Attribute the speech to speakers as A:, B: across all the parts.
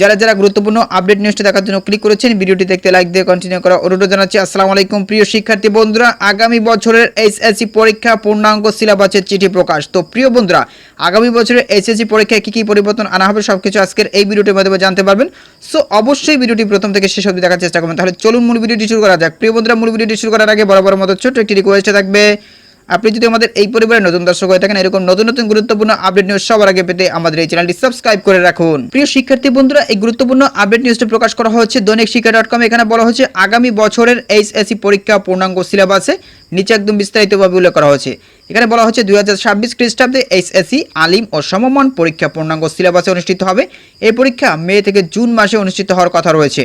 A: যারা যারা গুরুত্বপূর্ণ আপডেট নিউজটি দেখার জন্য ক্লিক করেছেন, ভিডিওটি দেখতে লাইক দিয়ে কন্টিনিউ করা অনুরোধ জানাচ্ছি। আসসালামু আলাইকুম, প্রিয় শিক্ষার্থী বন্ধুরা, আগামী বছরের এইচএসসি পরীক্ষা পূর্ণাঙ্গ সিলেবাসের চিঠি প্রকাশ। তো প্রিয় বন্ধুরা, আগামী বছরের এইচএসসি পরীক্ষায় কী কী পরিবর্তন আনা হবে সব কিছু আজকের এই ভিডিওটির মাধ্যমে জানতে পারবেন। সো অবশ্যই ভিডিওটি প্রথম থেকে শেষ অবধি দেখার চেষ্টা করবেন। তাহলে চলুন মূল ভিডিওটি শুরু করা যাক। প্রিয় বন্ধুরা, মূল ভিডিওটি শুরু করার আগে বরাবর মতো ছোট্ট একটি রিকোয়েস্ট থাকবে। আপনি যদি আমাদের এই পরিবারের নতুন দর্শক হয়ে থাকেন, এরকম নতুন নতুন গুরুত্বপূর্ণ আপডেট নিউজ সবার আগে পেতে আমাদের এই চ্যানেলটি সাবস্ক্রাইব করে রাখুন। প্রিয় শিক্ষার্থী বন্ধুরা, এই গুরুত্বপূর্ণ আপডেট নিউজটি প্রকাশ করা হচ্ছে দৈনিক শিক্ষা ডট কম এখানে বলা হচ্ছে আগামী বছরের এইচএসসি পরীক্ষা পূর্ণাঙ্গ সিলেবাসে নিচে একদম বিস্তারিতভাবে উল্লেখ করা হয়েছে। এখানে বলা হচ্ছে দুই হাজার ছাব্বিশ খ্রিস্টাব্দে এইচএসসি আলিম ও সমমান পরীক্ষা পূর্ণাঙ্গ সিলেবাসে অনুষ্ঠিত হবে। এই পরীক্ষা মে থেকে জুন মাসে অনুষ্ঠিত হওয়ার কথা রয়েছে।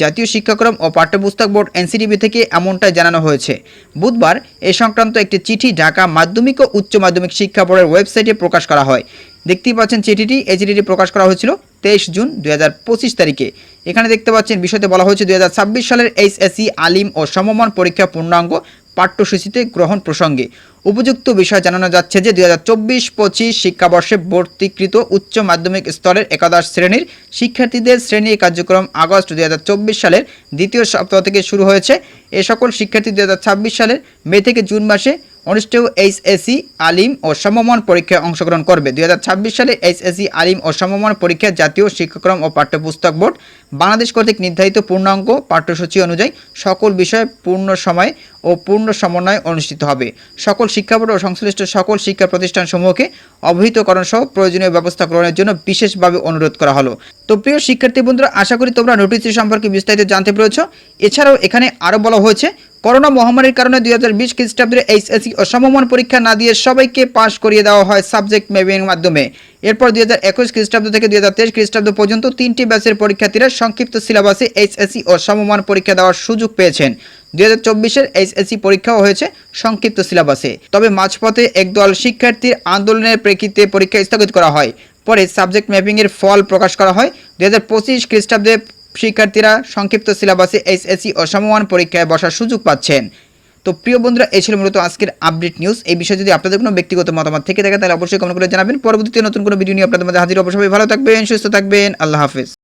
A: জাতীয় শিক্ষাক্রম ও পাঠ্যপুস্তক বোর্ড এনসিডিবি থেকে এমনটাই জানানো হয়েছে। বুধবার এ সংক্রান্ত একটি চিঠি ঢাকা মাধ্যমিক ও উচ্চ মাধ্যমিক শিক্ষা বোর্ডের ওয়েবসাইটে প্রকাশ করা হয়। দেখতেই পাচ্ছেন চিঠিটি, এই চিঠিটি প্রকাশ করা হয়েছিল তেইশ জুন দুই হাজার পঁচিশ তারিখে। এখানে দেখতে পাচ্ছেন বিষয়তে বলা হয়েছে, দুই হাজার ছাব্বিশ সালের এইচএসসি আলিম ও সমমান পরীক্ষা পূর্ণাঙ্গ পাঠ্যসূচিতে গ্রহণ প্রসঙ্গে উপযুক্ত বিষয় জানানো যাচ্ছে যে দুই হাজার চব্বিশ পঁচিশ শিক্ষাবর্ষে ভর্তিকৃত উচ্চ মাধ্যমিক স্তরের একাদশ শ্রেণির শিক্ষার্থীদের শ্রেণি কার্যক্রম আগস্ট দুই হাজার চব্বিশ সালের দ্বিতীয় সপ্তাহ থেকে শুরু হয়েছে। এ সকল শিক্ষার্থী দুই হাজার ছাব্বিশ সালের মে থেকে জুন মাসে অনুষ্ঠেয় এইচএসসি আলিম ও সমমান পরীক্ষায় অংশগ্রহণ করবে। দুই হাজার ছাব্বিশ সালে এইচএসসি আলিম ও সমমান পরীক্ষা জাতীয় শিক্ষাক্রম ও পাঠ্যপুস্তক বোর্ড বাংলাদেশ কর্তৃক নির্ধারিত পূর্ণাঙ্গ পাঠ্যসূচি অনুযায়ী সকল বিষয়ে পূর্ণ সময় ও পূর্ণ সমন্বয় অনুষ্ঠিত হবে। সকল শিক্ষা বোর্ড ও সংশ্লিষ্ট সকল শিক্ষা প্রতিষ্ঠানসমূহকে অবহিতকরণ সহ প্রয়োজনীয় ব্যবস্থা গ্রহণের জন্য বিশেষভাবে অনুরোধ করা হলো। তো প্রিয় শিক্ষার্থী বন্ধুরা, আশা করি তোমরা নোটিশটি সম্পর্কে বিস্তারিত জানতে পেরেছ। এছাড়াও এখানে আরও বলা হয়েছে করোনা মহামারীর কারণে দুই হাজার বিশ খ্রিস্টাব্দের এইচএসসি ও সমমান পরীক্ষা না দিয়ে সবাইকে পাশ করিয়ে দেওয়া হয় সাবজেক্ট ম্যাপিং মাধ্যমে। এরপর দুই হাজার একুশ খ্রিস্টাব্দ থেকে দুই হাজার তেইশ খ্রিস্টাব্দ পর্যন্ত তিনটি ব্যাচের পরীক্ষার্থীরা সংক্ষিপ্ত সিলেবাসে এইচএসসি ও সমমান পরীক্ষা দেওয়ার সুযোগ পেয়েছেন। দুই হাজার চব্বিশের এইচএসসি পরীক্ষাও হয়েছে সংক্ষিপ্ত সিলেবাসে। তবে মাঝপথে একদল শিক্ষার্থীর আন্দোলনের প্রেক্ষিতে পরীক্ষা স্থগিত করা হয়। পরে সাবজেক্ট ম্যাপিংয়ের ফল প্রকাশ করা হয়। দুই হাজার পঁচিশ খ্রিস্টাব্দে শিক্ষার্থীরা সংক্ষিপ্ত সিলেবাসে এইচএসসি ও সমমান পরীক্ষায় বসার সুযোগ পাচ্ছেন। তো প্রিয় বন্ধুরা, এই ছিল মূলত আজকের আপডেট নিউজ এই বিষয়ে যদি আপনাদের কোনো ব্যক্তিগত মতামত থেকে থাকে, তাহলে অবশ্যই কমেন্ট করে জানাবেন। পরবর্তীতে নতুন কোনো ভিডিও নিয়ে আপনাদের মধ্যে হাজির অবশ্যই ভালো থাকবেন, সুস্থ থাকবেন। আল্লাহ হাফেজ।